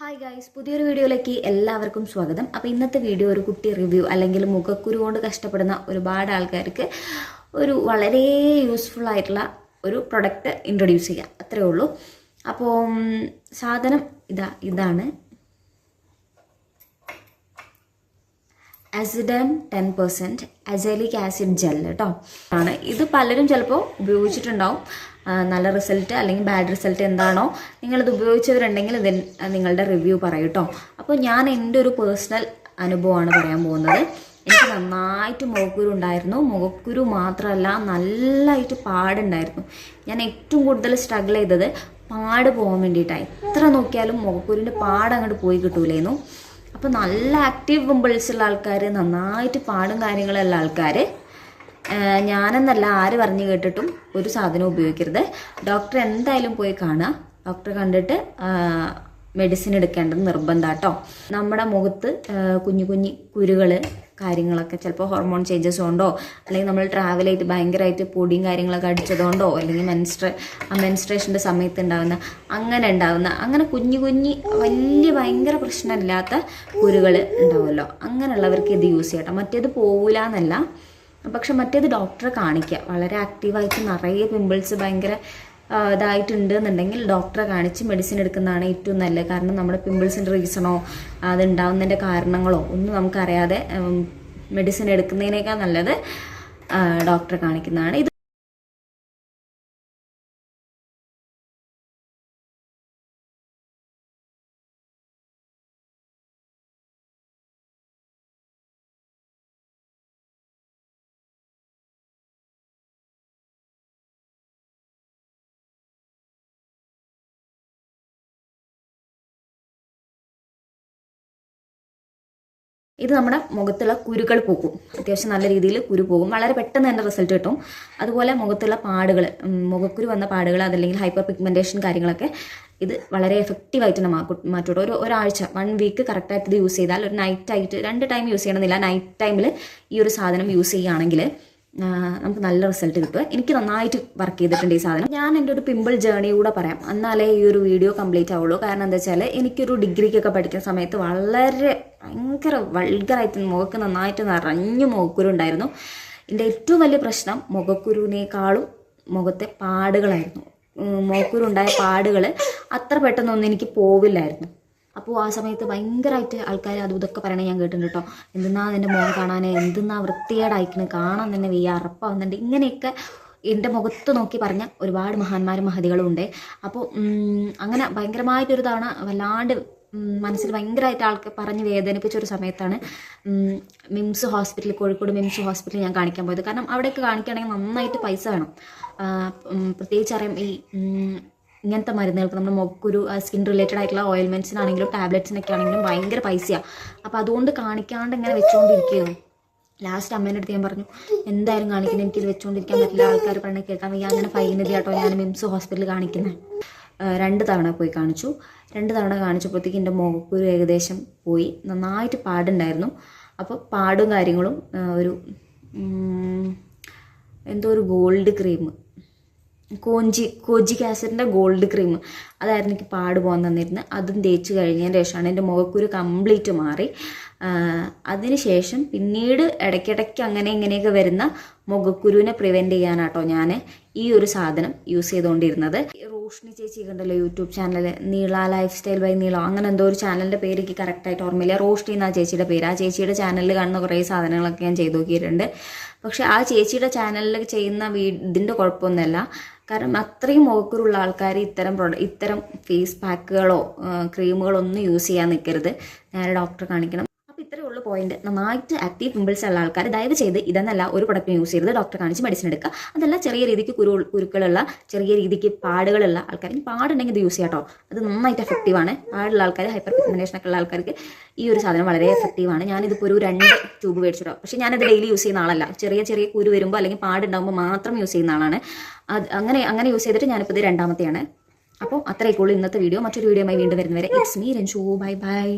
Hi guys പുതിയൊരു വീഡിയോയിലേക്ക് എല്ലാവർക്കും സ്വാഗതം. അപ്പോൾ ഇന്നത്തെ വീഡിയോ ഒരു കുട്ടി റിവ്യൂ അല്ലെങ്കിൽ മുഖക്കുരു കൊണ്ട് കഷ്ടപ്പെടുന്ന ഒരുപാട് ആൾക്കാർക്ക് ഒരു വളരെ യൂസ്ഫുൾ ആയിട്ടുള്ള ഒരു പ്രൊഡക്റ്റ് ഇൻട്രൊഡ്യൂസ് ചെയ്യാം. അത്രേ ഉള്ളൂ. അപ്പോൾ സാധനം ഇതാ ഇതാണ്. അസിഡം ten percent azelaic acid gel കേട്ടോ ആണ്. ഇത് പലരും ചിലപ്പോൾ ഉപയോഗിച്ചിട്ടുണ്ടാവും. നല്ല റിസൾട്ട് അല്ലെങ്കിൽ ബാഡ് റിസൾട്ട് എന്താണോ നിങ്ങളിത് ഉപയോഗിച്ചവരുണ്ടെങ്കിൽ ഇതിൽ നിങ്ങളുടെ റിവ്യൂ പറയും കേട്ടോ അപ്പോൾ ഞാൻ എന്റെ ഒരു പേഴ്സണൽ അനുഭവമാണ് പറയാൻ പോകുന്നത്. എനിക്ക് നന്നായിട്ട് മുഖക്കുരു ഉണ്ടായിരുന്നു. മുഖക്കുരു മാത്രമല്ല നല്ലതായിട്ട് പാടുണ്ടായിരുന്നു. ഞാൻ ഏറ്റവും കൂടുതൽ സ്ട്രഗിൾ ചെയ്തത് പാട് പോകാൻ വേണ്ടിയിട്ടാണ് എത്ര നോക്കിയാലും മുഖക്കുരുവിന്റെ പാട് അങ്ങോട്ട് പോയി കിട്ടൂലായിരുന്നു അപ്പോൾ നല്ല ആക്റ്റീവ് പിമ്പിൾസ് ഉള്ള ആൾക്കാർ നന്നായിട്ട് പാടും കാര്യങ്ങളുള്ള ആൾക്കാർ ഞാനെന്നല്ല ആര് പറഞ്ഞു കേട്ടിട്ടും ഒരു സാധനം ഉപയോഗിക്കരുത്. ഡോക്ടർ എന്തായാലും പോയി കാണുക. ഡോക്ടറെ കണ്ടിട്ട് മെഡിസിൻ എടുക്കേണ്ടത് നിർബന്ധം കേട്ടോ നമ്മുടെ മുഖത്ത് കുഞ്ഞു കുഞ്ഞു കുരുകൾ കാര്യങ്ങളൊക്കെ ചിലപ്പോൾ ഹോർമോൺ ചേഞ്ചസ് കൊണ്ടോ അല്ലെങ്കിൽ നമ്മൾ ട്രാവൽ ചെയ്ത് ഭയങ്കരമായിട്ട് പൊടിയും കാര്യങ്ങളൊക്കെ അടിച്ചതുകൊണ്ടോ അല്ലെങ്കിൽ മെൻസ്ട്ര മെൻസ്ട്രേഷന്റെ സമയത്ത് ഉണ്ടാകുന്ന അങ്ങനെ ഉണ്ടാകുന്ന അങ്ങനെ കുഞ്ഞു കുഞ്ഞു വലിയ ഭയങ്കര പ്രശ്നമില്ലാത്ത കുരുകൾ ഉണ്ടാവുമല്ലോ. അങ്ങനെയുള്ളവർക്ക് ഇത് യൂസ് ചെയ്യട്ടോ മറ്റേത് പോവില്ല എന്നല്ല പക്ഷെ മറ്റേത് ഡോക്ടറെ കാണിക്കുക വളരെ ആക്റ്റീവായിട്ട് നിറയെ പിമ്പിൾസ് ഭയങ്കര ഇതായിട്ടുണ്ട് എന്നുണ്ടെങ്കിൽ ഡോക്ടറെ കാണിച്ച് മെഡിസിൻ എടുക്കുന്നതാണ് ഏറ്റവും നല്ലത്. കാരണം നമ്മുടെ പിമ്പിൾസിന്റെ റീസണോ അത് ഉണ്ടാവുന്നതിന്റെ കാരണങ്ങളോ ഒന്നും നമുക്കറിയാതെ മെഡിസിൻ എടുക്കുന്നതിനേക്കാൾ നല്ലത് ഡോക്ടറെ കാണിക്കുന്നതാണ്. ഇത് ഇത് നമ്മുടെ മുഖത്തുള്ള കുരുക്കൾ പോകും അത്യാവശ്യം നല്ല രീതിയിൽ കുരു പോകും വളരെ പെട്ടെന്ന് തന്നെ റിസൾട്ട് കിട്ടും. അതുപോലെ മുഖത്തുള്ള പാടുകൾ മുഖക്കുരു വന്ന പാടുകൾ അതല്ലെങ്കിൽ ഹൈപ്പർ പിഗ്മെന്റേഷൻ കാര്യങ്ങളൊക്കെ ഇത് വളരെ എഫക്റ്റീവായിട്ട് തന്നെ മാക്കും ഒരു ഒരാഴ്ച വൺ വീക്ക് കറക്റ്റായിട്ട് ഇത് യൂസ് ചെയ്താൽ ഒരു നൈറ്റ് ആയിട്ട് രണ്ട് ടൈം യൂസ് ചെയ്യണമെന്നില്ല നൈറ്റ് ടൈമിൽ ഈ ഒരു സാധനം യൂസ് ചെയ്യുകയാണെങ്കിൽ നമുക്ക് നല്ല റിസൾട്ട് കിട്ടും. എനിക്ക് നന്നായിട്ട് വർക്ക് ചെയ്തിട്ടുണ്ട് ഈ സാധനം. ഞാൻ എന്റെ ഒരു പിമ്പിൾ ജേർണി കൂടെ പറയാം. എന്നാലേ ഈ ഒരു വീഡിയോ കംപ്ലീറ്റ് ആവുള്ളൂ. കാരണം എന്താ വെച്ചാൽ എനിക്കൊരു ഡിഗ്രിക്കൊക്കെ പഠിക്കുന്ന സമയത്ത് വളരെ ഭയങ്കര വൾഗറായിട്ട് മുഖക്ക് നന്നായിട്ട് നിറഞ്ഞു മുഖക്കുരുണ്ടായിരുന്നു എന്റെ ഏറ്റവും വലിയ പ്രശ്നം മുഖക്കുരുവിനേക്കാളും മുഖത്തെ പാടുകളായിരുന്നു. മുഖക്കുരുണ്ടായ മുഖക്കുരു പാടുകൾ അത്ര പെട്ടെന്നൊന്നും എനിക്ക് പോവില്ലായിരുന്നു. അപ്പോൾ ആ സമയത്ത് ഭയങ്കരമായിട്ട് ആൾക്കാർ അതും ഇതൊക്കെ പറയണേ ഞാൻ കേട്ടിട്ടുണ്ട് കേട്ടോ എന്തെന്നാ എന്റെ മോൻ കാണാൻ എന്തെന്നാ വൃത്തികേടായിക്കണ്? കാണാൻ തന്നെ വയ്യ അറപ്പാവുന്നുണ്ട്. ഇങ്ങനെയൊക്കെ എന്റെ മുഖത്ത് നോക്കി പറഞ്ഞ ഒരുപാട് മഹാന്മാരും മഹതികളും ഉണ്ട്. അപ്പോൾ അങ്ങനെ ഭയങ്കരമായിട്ടൊരു തവണ വല്ലാണ്ട് മനസ്സിൽ ഭയങ്കരമായിട്ട് ആൾക്ക് പറഞ്ഞ് വേദനിപ്പിച്ച ഒരു സമയത്താണ് മിംസ് ഹോസ്പിറ്റൽ കോഴിക്കോട് മിംസ് ഹോസ്പിറ്റൽ ഞാൻ കാണിക്കാൻ പോയത്. കാരണം അവിടെയൊക്കെ കാണിക്കുകയാണെങ്കിൽ നന്നായിട്ട് പൈസ വേണം. പ്രത്യേകിച്ച് അറിയാം ഈ ഇങ്ങനത്തെ മരുന്നുകൾക്ക് നമ്മുടെ മുഖക്കൊരു സ്കിൻ റിലേറ്റഡ് ആയിട്ടുള്ള ഓയിൽമെന്റ്സിനാണെങ്കിലും ടാബ്ലറ്റ്സിനൊക്കെ ആണെങ്കിലും ഭയങ്കര പൈസയാണ് അപ്പോൾ അതുകൊണ്ട് കാണിക്കാണ്ട് ഇങ്ങനെ വെച്ചുകൊണ്ടിരിക്കുകയാണ് ലാസ്റ്റ് അമ്മേന്റെ അടുത്ത് ഞാൻ പറഞ്ഞു എന്തായാലും കാണിക്കുന്നത് എനിക്കിത് വെച്ചുകൊണ്ടിരിക്കാൻ പറ്റില്ല. ആൾക്കാർ പറഞ്ഞ് കേൾക്കാൻ വയ്യ. അങ്ങനെ ഫൈനലി കേട്ടോ ഞാൻ മിംസ് ഹോസ്പിറ്റലിൽ കാണിക്കുന്നത് രണ്ട് തവണ പോയി കാണിച്ചു. രണ്ട് തവണ കാണിച്ചപ്പോഴത്തേക്ക് എന്റെ മുഖക്കുരു ഏകദേശം പോയി. നന്നായിട്ട് പാടുണ്ടായിരുന്നു. അപ്പോൾ പാടും കാര്യങ്ങളും ഒരു എന്തോ ഒരു ഗോൾഡ് ക്രീം കോഞ്ചി കോജി ആസിഡിന്റെ ഗോൾഡ് ക്രീം. അതായിരുന്നു എനിക്ക് പാട് പോകാൻ തന്നിരുന്നത്. അതും തേച്ച് കഴിഞ്ഞതിന് ശേഷമാണ് എന്റെ മുഖക്കുരു കംപ്ലീറ്റ് മാറി. അതിന് ശേഷം പിന്നീട് ഇടയ്ക്കിടയ്ക്ക് അങ്ങനെ ഇങ്ങനെയൊക്കെ വരുന്ന മുഖക്കുരുവിനെ പ്രിവെന്റ് ചെയ്യാനാട്ടോ ഞാൻ ഈ ഒരു സാധനം യൂസ് ചെയ്തുകൊണ്ടിരുന്നത്. റോഷ്ണി ചേച്ചി കണ്ടല്ലോ YouTube channel Neela lifestyle by Neela അങ്ങനെ എന്തോ ഒരു ചാനലിന്റെ പേര് എനിക്ക് കറക്റ്റായിട്ട് ഓർമ്മയില്ല. റോഷ്ണി എന്നാ ചേച്ചിയുടെ പേര്. ആ ചേച്ചിയുടെ ചാനലിൽ കാണുന്ന കുറേ സാധനങ്ങളൊക്കെ ഞാൻ ചെയ്തു നോക്കിയിട്ടുണ്ട്. പക്ഷേ ആ ചേച്ചിയുടെ ചാനലിൽ ചെയ്യുന്ന വീ ഇതിന്റെ കുഴപ്പമൊന്നുമല്ല. കാരണം അത്രയും മുഖക്കുറുള്ള ആൾക്കാർ ഇത്തരം പ്രൊഡക്റ്റ് ഇത്തരം ഫേസ് പാക്കുകളോ ക്രീമുകളോ ഒന്നും യൂസ് ചെയ്യാൻ നിൽക്കരുത് നേരെ ഡോക്ടറെ കാണിക്കണം. ഇത്രയേ ഉള്ളൂ പോയിന്റ് നന്നായിട്ട് ആക്റ്റീവ് പിമ്പിൾസ് ഉള്ള ആൾക്കാർ ദയവ് ചെയ്ത് ഇതെന്നല്ല ഒരു പ്രൊഡക്റ്റ് യൂസ് ചെയ്ത് ഡോക്ടറെ കാണിച്ച് മെഡിസിൻ എടുക്കുക. അതല്ല ചെറിയ രീതിക്ക് കുരു കുരുക്കളുള്ള ചെറിയ രീതിക്ക് പാടുകളുള്ള ആൾക്കാർ ഇനി പാടുണ്ടെങ്കിൽ ഇത് യൂസ് ചെയ്യാം കേട്ടോ അത് നന്നായിട്ട് എഫക്റ്റീവാണ് പാടുള്ള ആൾക്കാർ ഹൈപ്പർ പിഗ്മെന്റേഷൻ ഒക്കെ ഉള്ള ആൾക്കാർക്ക് ഈ ഒരു സാധനം വളരെ എഫക്റ്റീവാണ് ഞാനിതിപ്പോൾ ഒരു രണ്ട് ട്യൂബ് മേടിച്ചിട്ടോ പക്ഷേ ഞാനത് ഡെയിലി യൂസ് ചെയ്യുന്ന ആളല്ല. ചെറിയ ചെറിയ കുരു വരുമ്പോൾ അല്ലെങ്കിൽ പാടുണ്ടാകുമ്പോൾ മാത്രം യൂസ് ചെയ്യുന്ന ആളാണ്. അത് അങ്ങനെ അങ്ങനെ യൂസ് ചെയ്തിട്ട് ഞാനിപ്പോൾ ഇത് രണ്ടാമത്തെയാണ്. അപ്പോൾ അത്രയൊക്കെ ഉള്ളൂ ഇന്നത്തെ വീഡിയോ മറ്റൊരു വീഡിയോയുമായി വീണ്ടും വരുന്നവരെ. It's me Ranju bye bye